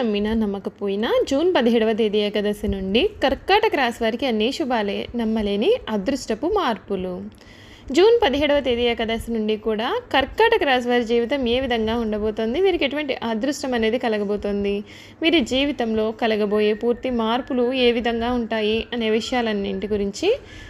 నమ్మినా నమ్మకపోయినా జూన్ పదిహేడవ తేదీ ఏకాదశి నుండి కర్కాటక రాశి వారికి అన్ని శుభాలే నమ్మలేని అదృష్టపు మార్పులు. జూన్ పదిహేడవ తేదీ ఏకాదశి నుండి కూడా కర్కాటక రాశి వారి జీవితం ఏ విధంగా ఉండబోతోంది వీరికి ఎటువంటి అదృష్టం అనేది కలగబోతోంది వీరి జీవితంలో కలగబోయే పూర్తి మార్పులు ఏ విధంగా ఉంటాయి అనే విషయాలన్నింటి గురించి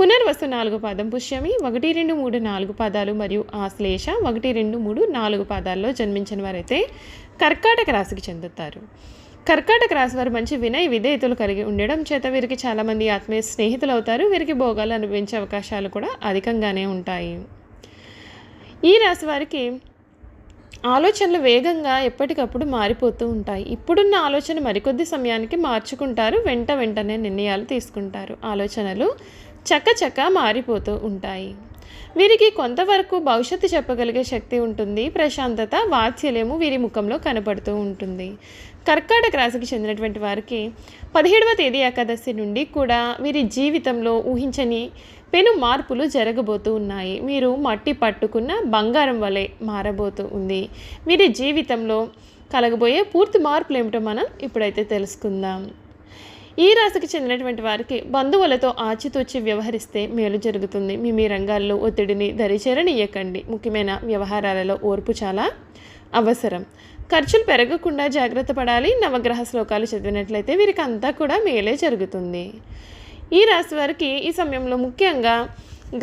పునర్వసు నాలుగు పాదం పుష్యమి ఒకటి రెండు మూడు నాలుగు పాదాలు మరియు ఆశ్లేష ఒకటి రెండు మూడు నాలుగు పాదాల్లో జన్మించిన వారైతే కర్కాటక రాశికి చెందుతారు. కర్కాటక రాశి వారు మంచి వినయ విధేయతలు కలిగి ఉండడం చేత వీరికి చాలామంది ఆత్మీయ స్నేహితులు అవుతారు. వీరికి భోగాలు అనుభవించే అవకాశాలు కూడా అధికంగానే ఉంటాయి. ఈ రాశి వారికి ఆలోచనలు వేగంగా ఎప్పటికప్పుడు మారిపోతూ ఉంటాయి. ఇప్పుడున్న ఆలోచన మరికొద్ది సమయానికి మార్చుకుంటారు. వెంట వెంటనే నిర్ణయాలు తీసుకుంటారు. ఆలోచనలు చక్కచక్క మారిపోతూ ఉంటాయి. వీరికి కొంతవరకు భవిష్యత్తు చెప్పగలిగే శక్తి ఉంటుంది. ప్రశాంతత వాత్సల్యము వీరి ముఖంలో కనపడుతూ ఉంటుంది. కర్కాటక రాశికి చెందినటువంటి వారికి పదిహేడవ తేదీ ఏకాదశి నుండి కూడా వీరి జీవితంలో ఊహించని పెను మార్పులు జరగబోతూ ఉన్నాయి. మీరు మట్టి పట్టుకున్న బంగారం వలె మారబోతూ ఉంది. వీరి జీవితంలో కలగబోయే పూర్తి మార్పులు ఏమిటో మనం ఇప్పుడైతే తెలుసుకుందాం. ఈ రాశికి చెందినటువంటి వారికి బంధువులతో ఆచితూచి వ్యవహరిస్తే మేలు జరుగుతుంది. మీ మీ రంగాల్లో ఒత్తిడిని దరిచేరనియకండి. ముఖ్యమైన వ్యవహారాలలో ఓర్పు చాలా అవసరం. ఖర్చులు పెరగకుండా జాగ్రత్త పడాలి. నవగ్రహ శ్లోకాలు చదివినట్లయితే వీరికి అంతా కూడా మేలే జరుగుతుంది. ఈ రాశి వారికి ఈ సమయంలో ముఖ్యంగా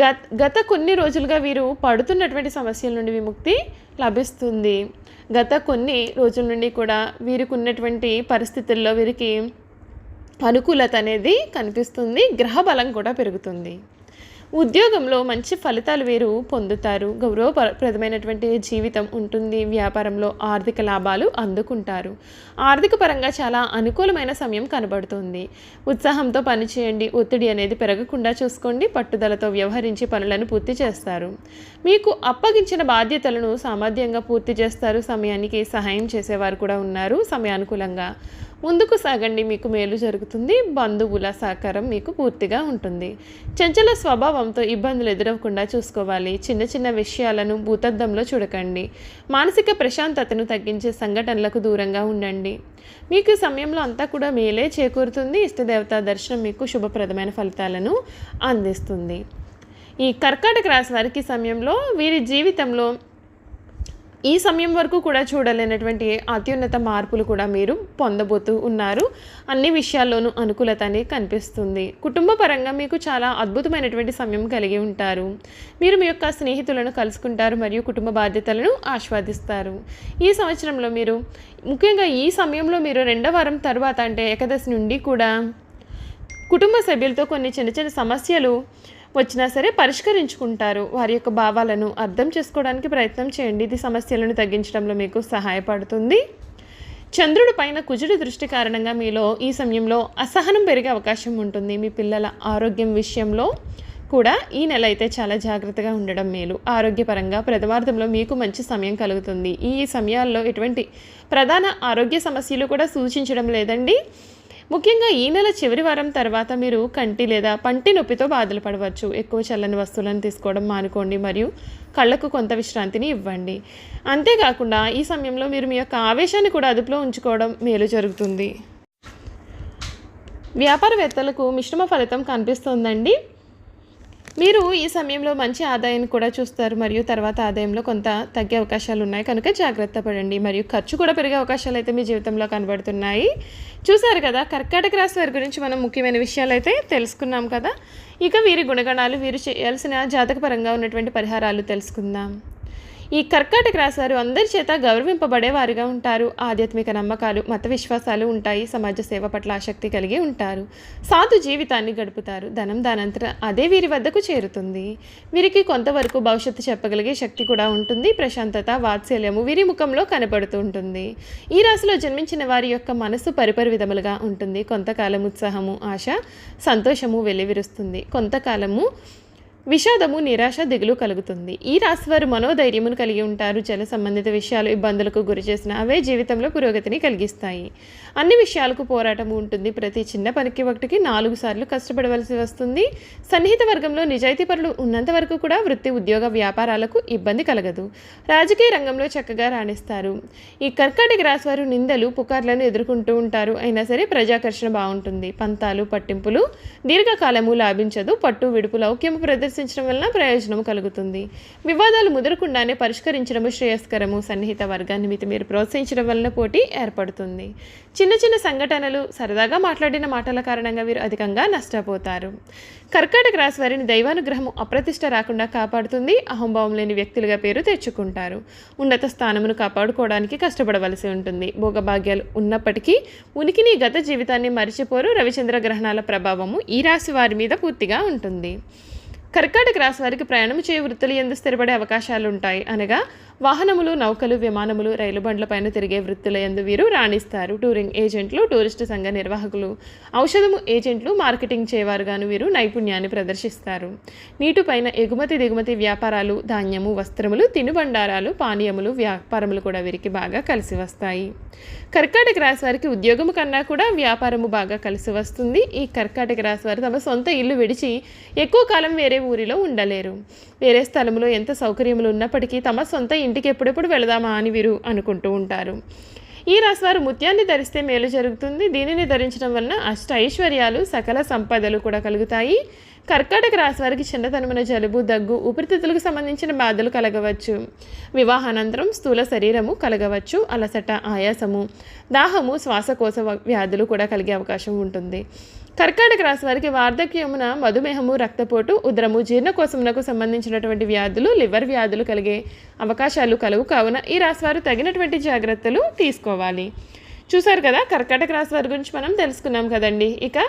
గత గత కొన్ని రోజులుగా వీరు పడుతున్నటువంటి సమస్యల నుండి విముక్తి లభిస్తుంది. గత కొన్ని రోజుల నుండి కూడా వీరికి ఉన్నటువంటి పరిస్థితుల్లో వీరికి అనుకూలత అనేది కనిపిస్తుంది గ్రహ బలం కూడా పెరుగుతుంది. ఉద్యోగంలో మంచి ఫలితాలు వీరు పొందుతారు. గౌరవప్రదమైనటువంటి జీవితం ఉంటుంది వ్యాపారంలో ఆర్థిక లాభాలు అందుకుంటారు. ఆర్థిక పరంగా చాలా అనుకూలమైన సమయం కనబడుతుంది. ఉత్సాహంతో పనిచేయండి ఒత్తిడి అనేది పెరగకుండా చూసుకోండి పట్టుదలతో వ్యవహరించి పనులను పూర్తి చేస్తారు. మీకు అప్పగించిన బాధ్యతలను సామర్థ్యంగా పూర్తి చేస్తారు సమయానికి సహాయం చేసేవారు కూడా ఉన్నారు సమయానుకూలంగా. ముందుకు సాగండి మీకు మేలు జరుగుతుంది బంధువుల సహకారం మీకు పూర్తిగా ఉంటుంది. చంచల స్వభావంతో ఇబ్బందులు ఎదురవకుండా చూసుకోవాలి. చిన్న చిన్న విషయాలను భూతద్దంలో చూడకండి. మానసిక ప్రశాంతతను తగ్గించే సంఘటనలకు దూరంగా ఉండండి. మీకు సమయంలో అంతా కూడా మేలే చేకూరుతుంది. ఇష్టదేవత దర్శనం మీకు శుభప్రదమైన ఫలితాలను అందిస్తుంది. ఈ కర్కాటక రాశి వారికి సమయంలో వీరి జీవితంలో ఈ సమయం వరకు కూడా చూడలేనటువంటి అత్యున్నత మార్పులు కూడా మీరు పొందబోతూ ఉన్నారు. అన్ని విషయాల్లోనూ అనుకూలత అనేది కనిపిస్తుంది. కుటుంబ పరంగా మీకు చాలా అద్భుతమైనటువంటి సమయం కలిగి ఉంటారు. మీరు మీ యొక్క స్నేహితులను కలుసుకుంటారు మరియు కుటుంబ బాధ్యతలను ఆస్వాదిస్తారు. ఈ సంవత్సరంలో మీరు ముఖ్యంగా ఈ సమయంలో మీరు రెండవ వారం తర్వాత అంటే ఏకాదశి నుండి కూడా కుటుంబ సభ్యులతో కొన్ని చిన్న చిన్న సమస్యలు వచ్చినా సరే పరిష్కరించుకుంటారు. వారి యొక్క భావాలను అర్థం చేసుకోవడానికి ప్రయత్నం చేయండి. ఇది సమస్యలను తగ్గించడంలో మీకు సహాయపడుతుంది. చంద్రుడి పైన కుజుడి దృష్టి కారణంగా మీలో ఈ సమయంలో అసహనం పెరిగే అవకాశం ఉంటుంది. మీ పిల్లల ఆరోగ్యం విషయంలో కూడా ఈ నెల అయితే చాలా జాగ్రత్తగా ఉండడం మేలు. ఆరోగ్యపరంగా ప్రథమార్థంలో మీకు మంచి సమయం కలుగుతుంది. ఈ సమయాల్లో ఎటువంటి ప్రధాన ఆరోగ్య సమస్యలు కూడా సూచించడం లేదండి. ముఖ్యంగా ఈ నెల చివరి వారం తర్వాత మీరు కంటి లేదా పంటి నొప్పితో బాధలు పడవచ్చు. ఎక్కువ చల్లని వస్తువులను తీసుకోవడం మానుకోండి మరియు కళ్ళకు కొంత విశ్రాంతిని ఇవ్వండి. అంతేకాకుండా ఈ సమయంలో మీరు మీ యొక్క ఆవేశాన్ని కూడా అదుపులో ఉంచుకోవడం మేలు జరుగుతుంది. వ్యాపారవేత్తలకు మిశ్రమ ఫలితం కనిపిస్తోందండి. మీరు ఈ సమయంలో మంచి ఆదాయాన్ని కూడా చూస్తారు మరియు తర్వాత ఆదాయంలో కొంత తగ్గే అవకాశాలు ఉన్నాయి. కనుక జాగ్రత్త పడండి. మరియు ఖర్చు కూడా పెరిగే అవకాశాలు అయితే మీ జీవితంలో కనబడుతున్నాయి. చూసారు కదా కర్కాటక రాశి వారి గురించి మనం ముఖ్యమైన విషయాలు అయితే తెలుసుకున్నాం కదా. ఇక వీరి గుణగణాలు వీరు చేయాల్సిన జాతకపరంగా ఉన్నటువంటి పరిహారాలు తెలుసుకుందాం. ఈ కర్కాటక రాశి అందరి చేత గౌరవింపబడేవారుగా ఉంటారు. ఆధ్యాత్మిక నమ్మకాలు మత విశ్వాసాలు ఉంటాయి. సమాజ సేవ పట్ల ఆసక్తి కలిగి ఉంటారు. సాధు జీవితాన్ని గడుపుతారు. ధనం దానంతర అదే వీరి వద్దకు చేరుతుంది. వీరికి కొంతవరకు భవిష్యత్తు చెప్పగలిగే శక్తి కూడా ఉంటుంది. ప్రశాంతత వాత్సల్యము వీరి ముఖంలో కనపడుతూ ఉంటుంది. ఈ రాశిలో జన్మించిన వారి యొక్క మనసు పరిపరి విధములుగా ఉంటుంది. కొంతకాలం ఉత్సాహము ఆశ సంతోషము వెల్లివిరుస్తుంది. కొంతకాలము విషాదము నిరాశ దిగులు కలుగుతుంది. ఈ రాశి వారు మనోధైర్యమును కలిగి ఉంటారు. జల సంబంధిత విషయాలు ఇబ్బందులకు గురి చేసిన అవే జీవితంలో పురోగతిని కలిగిస్తాయి. అన్ని విషయాలకు పోరాటం ఉంటుంది. ప్రతి చిన్న పనికి ఒకటికి నాలుగు సార్లు కష్టపడవలసి వస్తుంది. సన్నిహిత వర్గంలో నిజాయితీపరులు ఉన్నంత వరకు కూడా వృత్తి ఉద్యోగ వ్యాపారాలకు ఇబ్బంది కలగదు. రాజకీయ రంగంలో చక్కగా రాణిస్తారు. ఈ కర్కాటక రాశి వారు నిందలు పుకార్లను ఎదుర్కొంటూ ఉంటారు. అయినా సరే ప్రజాకర్షణ బాగుంటుంది. పంతాలు పట్టింపులు దీర్ఘకాలము లాభించదు. పట్టు విడుపు లౌక్యము ప్రదర్శించడం వలన ప్రయోజనం కలుగుతుంది. వివాదాలు ముదరకుండానే పరిష్కరించడము శ్రేయస్కరము. సన్నిహిత వర్గాన్ని మితి మీరు ప్రోత్సహించడం వలన పోటీ ఏర్పడుతుంది. చిన్న చిన్న సంఘటనలు సరదాగా మాట్లాడిన మాటల కారణంగా వీరు అధికంగా నష్టపోతారు. కర్కాటక రాశి వారిని దైవానుగ్రహము అప్రతిష్ట రాకుండా కాపాడుతుంది. అహంభావం లేని వ్యక్తులుగా పేరు తెచ్చుకుంటారు. ఉన్నత స్థానమును కాపాడుకోవడానికి కష్టపడవలసి ఉంటుంది. భోగభాగ్యాలు ఉన్నప్పటికీ ఉనికిని గత జీవితాన్ని మరిచిపోరు. రవిచంద్ర గ్రహణాల ప్రభావము ఈ రాశి వారి మీద పూర్తిగా ఉంటుంది. కర్కాటక రాశి వారికి ప్రయాణం చేయ వృత్తులు ఎందు స్థిరపడే అవకాశాలు ఉంటాయి అనగా వాహనములు నౌకలు విమానములు రైలు బండ్లపైన తిరిగే వృత్తుల ఎందు వీరు రాణిస్తారు. టూరింగ్ ఏజెంట్లు టూరిస్టు సంఘ నిర్వాహకులు ఔషధము ఏజెంట్లు మార్కెటింగ్ చేయవారుగాను వీరు నైపుణ్యాన్ని ప్రదర్శిస్తారు. నీటిపైన ఎగుమతి దిగుమతి వ్యాపారాలు ధాన్యము వస్త్రములు తినుబండారాలు పానీయములు వ్యాపారములు కూడా వీరికి బాగా కలిసి వస్తాయి. కర్కాటక రాశి వారికి ఉద్యోగము కన్నా కూడా వ్యాపారము బాగా కలిసి వస్తుంది. ఈ కర్కాటక రాశి వారు తమ సొంత ఇల్లు విడిచి ఎక్కువ కాలం వేరే ఊరిలో ఉండలేరు. వేరే స్థలంలో ఎంత సౌకర్యములు ఉన్నప్పటికీ తమ సొంత ఇంటికి ఎప్పుడెప్పుడు వెళదామా అని వీరు అనుకుంటూ ఉంటారు. ఈ రాశివారు ముత్యాన్ని ధరిస్తే మేలు జరుగుతుంది. దీనిని ధరించడం వలన అష్ట ఐశ్వర్యాలు సకల సంపదలు కూడా కలుగుతాయి. కర్కాటక రాశి వారికి చిన్నతనమైన జలుబు దగ్గు ఊపిరితిత్తులకు సంబంధించిన బాధలు కలగవచ్చు. వివాహానంతరం స్థూల శరీరము కలగవచ్చు. అలసట ఆయాసము దాహము శ్వాసకోశ వ్యాధులు కూడా కలిగే అవకాశం ఉంటుంది. కర్కాటక రాశి వారికి వార్ధక్యమున మధుమేహము రక్తపోటు ఉదరము జీర్ణకోశమునకు సంబంధించినటువంటి వ్యాధులు లివర్ వ్యాధులు కలిగే అవకాశాలు కలవు కావున ఈ రాశి వారు తగినటువంటి జాగ్రత్తలు తీసుకోవాలి. చూసారు కదా కర్కాటక రాశి వారి గురించి మనం తెలుసుకున్నాం కదండి. ఇక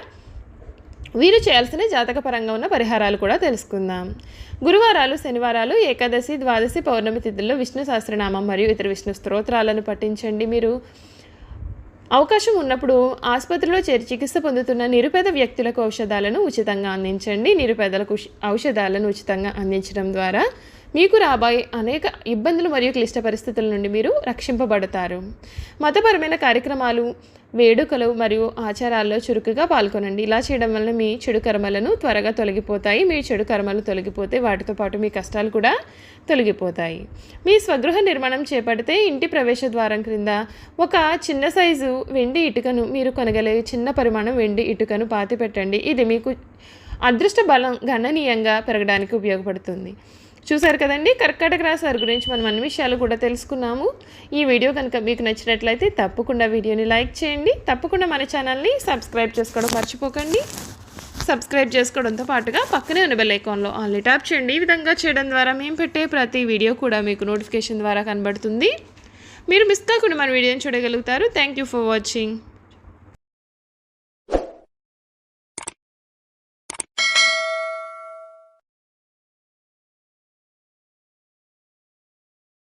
వీరు చేయాల్సిన జాతకపరంగా ఉన్న పరిహారాలు కూడా తెలుసుకుందాం. గురువారాలు శనివారాలు ఏకాదశి ద్వాదశి పౌర్ణమి తిథుల్లో విష్ణు సహస్రనామం మరియు ఇతర విష్ణు స్తోత్రాలను పఠించండి మీరు. అవకాశం ఉన్నప్పుడు ఆసుపత్రిలో చేరి చికిత్స పొందుతున్న నిరుపేద వ్యక్తులకు ఔషధాలను ఉచితంగా అందించండి. నిరుపేదలకు ఔషధాలను ఉచితంగా అందించడం ద్వారా మీకు రాబోయే అనేక ఇబ్బందులు మరియు క్లిష్ట పరిస్థితుల నుండి మీరు రక్షింపబడతారు. మతపరమైన కార్యక్రమాలు వేడుకలు మరియు ఆచారాల్లో చురుకుగా పాల్గొనండి. ఇలా చేయడం వల్ల మీ చెడు కర్మలను త్వరగా తొలగిపోతాయి. మీ చెడు కర్మలు తొలగిపోతే వాటితో పాటు మీ కష్టాలు కూడా తొలగిపోతాయి. మీ స్వగృహ నిర్మాణం చేపడితే ఇంటి ప్రవేశ ద్వారం క్రింద ఒక చిన్న సైజు వెండి ఇటుకను మీరు కొనగలిగే చిన్న పరిమాణం వెండి ఇటుకను పాతి పెట్టండి ఇది మీకు అదృష్ట బలం గణనీయంగా పెరగడానికి ఉపయోగపడుతుంది. చూసారు కదండి? కర్కాటక రాశి వారి గురించి మనం అన్ని విషయాలు కూడా తెలుసుకున్నాము. ఈ వీడియో కనుక మీకు నచ్చినట్లయితే తప్పకుండా వీడియోని లైక్ చేయండి. తప్పకుండా మన ఛానల్ని సబ్స్క్రైబ్ చేసుకోవడం మర్చిపోకండి. సబ్స్క్రైబ్ చేసుకోవడంతో పాటుగా పక్కనే ఉన్న బెల్ ఐకాన్లో ఆన్లీ ట్యాప్ చేయండి. ఈ విధంగా చేయడం ద్వారా మేము పెట్టే ప్రతి వీడియో కూడా మీకు నోటిఫికేషన్ ద్వారా కనబడుతుంది. మీరు మిస్ కాకుండా మన వీడియోని చూడగలుగుతారు. Thank you for watching.